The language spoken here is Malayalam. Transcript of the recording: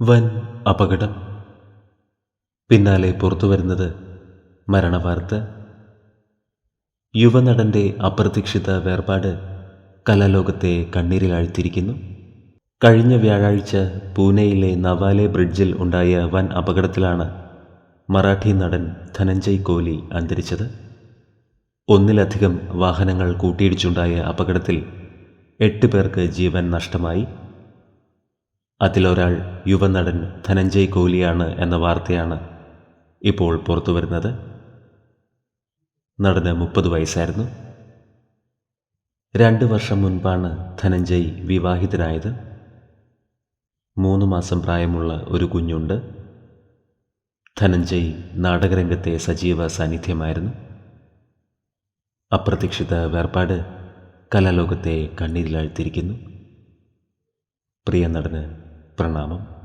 വൻ അപകടം. പിന്നാലെ പുറത്തുവരുന്നത് മരണവാർത്ത. യുവനടന്റെ അപ്രതീക്ഷിത വേർപാട് കലാലോകത്തെ കണ്ണീരിലാഴ്ത്തിയിരിക്കുന്നു. കഴിഞ്ഞ വ്യാഴാഴ്ച പൂനെയിലെ നവാലെ ബ്രിഡ്ജിൽ ഉണ്ടായ വൻ അപകടത്തിലാണ് മറാഠി നടൻ ധനഞ്ജയ് കോലി അന്തരിച്ചത്. ഒന്നിലധികം വാഹനങ്ങൾ കൂട്ടിയിടിച്ചുണ്ടായ അപകടത്തിൽ എട്ട് പേർക്ക് ജീവൻ നഷ്ടമായി. അതിലൊരാൾ യുവനടൻ ധനഞ്ജയ് കോഹ്ലിയാണ് എന്ന വാർത്തയാണ് ഇപ്പോൾ പുറത്തു വരുന്നത്. നടന് മുപ്പത് വയസ്സായിരുന്നു. രണ്ട് വർഷം മുൻപാണ് ധനഞ്ജയ് വിവാഹിതനായത്. മൂന്ന് മാസം പ്രായമുള്ള ഒരു കുഞ്ഞുണ്ട്. ധനഞ്ജയ് നാടകരംഗത്തെ സജീവ സാന്നിധ്യമായിരുന്നു. അപ്രതീക്ഷിത വേർപാട് കലാലോകത്തെ കണ്ണീരിലാഴ്ത്തിയിരിക്കുന്നു. പ്രിയ നടന് പ്രണാമം